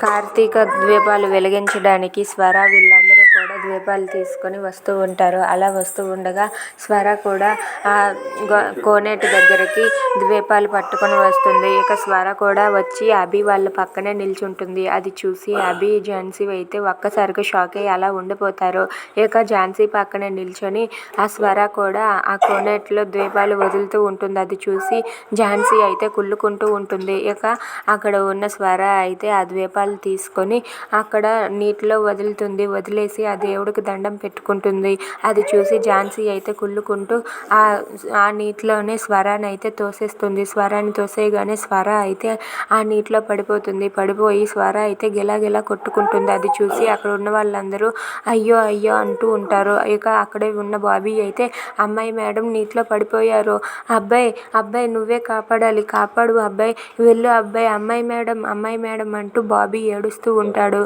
కార్తీక దీపాలు వెలిగించడానికి స్వర వీళ్ళందరూ దీపాలు తీసుకొని వస్తూ ఉంటారు. అలా వస్తూ ఉండగా స్వర కూడా ఆ కోనేటి దగ్గరికి దీపాలు పట్టుకొని వస్తుంది. ఇక స్వర కూడా వచ్చి అభి వాళ్ళ పక్కనే నిల్చుంటుంది. అది చూసి అభి ఝాన్సీ అయితే ఒక్కసారిగా షాక్ అయ్యి అలా ఉండిపోతారు. ఇక ఝాన్సీ పక్కనే నిల్చొని ఆ స్వర కూడా ఆ కోనేటిలో ద్వీపాలు వదులుతూ ఉంటుంది. అది చూసి ఝాన్సీ అయితే కుళ్ళుకుంటూ ఉంటుంది. ఇక అక్కడ ఉన్న స్వర అయితే ఆ ద్వీపాలు తీసుకొని అక్కడ నీటిలో వదులుతుంది. వదిలేసి ఆ దేవుడికి దండం పెట్టుకుంటుంది. అది చూసి ఝాన్సీ అయితే కుళ్ళుకుంటూ ఆ ఆ నీటిలోనే స్వరాన్ని అయితే తోసేస్తుంది. స్వరాన్ని తోసేయగానే స్వర అయితే ఆ నీటిలో పడిపోతుంది. పడిపోయి స్వర అయితే గిలాగిలా కొట్టుకుంటుంది. అది చూసి అక్కడ ఉన్న వాళ్ళందరూ అయ్యో అయ్యో అంటూ ఉంటారు. ఇక అక్కడే ఉన్న బాబీ అయితే అమ్మాయి మేడం నీటిలో పడిపోయారు. అబ్బాయి అబ్బాయి నువ్వే కాపాడాలి. కాపాడు అబ్బాయి. వెళ్ళు అబ్బాయి. అమ్మాయి మేడం అమ్మాయి మేడం అంటూ బాబీ ఏడుస్తూ ఉంటాడు.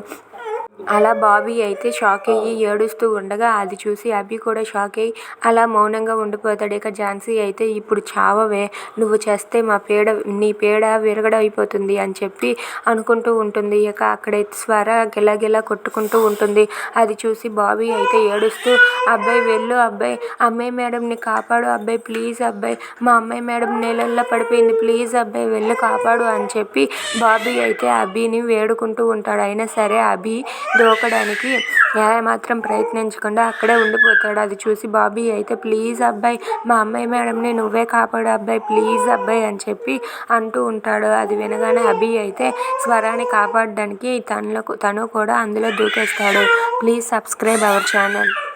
అలా బాబీ అయితే షాక్ అయ్యి ఏడుస్తూ ఉండగా అది చూసి అభి కూడా షాక్ అయ్యి అలా మౌనంగా ఉండిపోతాడు. ఇక ఝాన్సీ అయితే ఇప్పుడు చావవే నువ్వు చేస్తే మా పేడ నీ పేడ విరగడైపోతుంది అని చెప్పి అనుకుంటూ ఉంటుంది. ఇక అక్కడైతే స్వర గిలగిలా కొట్టుకుంటూ ఉంటుంది. అది చూసి బాబీ అయితే ఏడుస్తూ అబ్బాయి వెళ్ళు అబ్బాయి అమ్మాయి మేడంని కాపాడు అబ్బాయి ప్లీజ్ అబ్బాయి మా అమ్మాయి మేడం నీళ్ళల్లో పడిపోయింది ప్లీజ్ అబ్బాయి వెళ్ళి కాపాడు అని చెప్పి బాబీ అయితే అభిని వేడుకుంటూ ఉంటాడు. అయినా సరే అభి దూకడానికి. ఏమాత్రం ప్రయత్నించకుండా అక్కడే ఉండిపోతాడు. అది చూసి బాబీ అయితే ప్లీజ్ అబ్బాయి మా అమ్మాయి మేడంని నువ్వే కాపాడు అబ్బాయి ప్లీజ్ అబ్బాయి అని చెప్పి అంటూ ఉంటాడు. అది వినగానే అభి అయితే స్వరాన్ని కాపాడడానికి తనలో తను కూడా అందులో దూకేస్తాడు. Please subscribe our channel.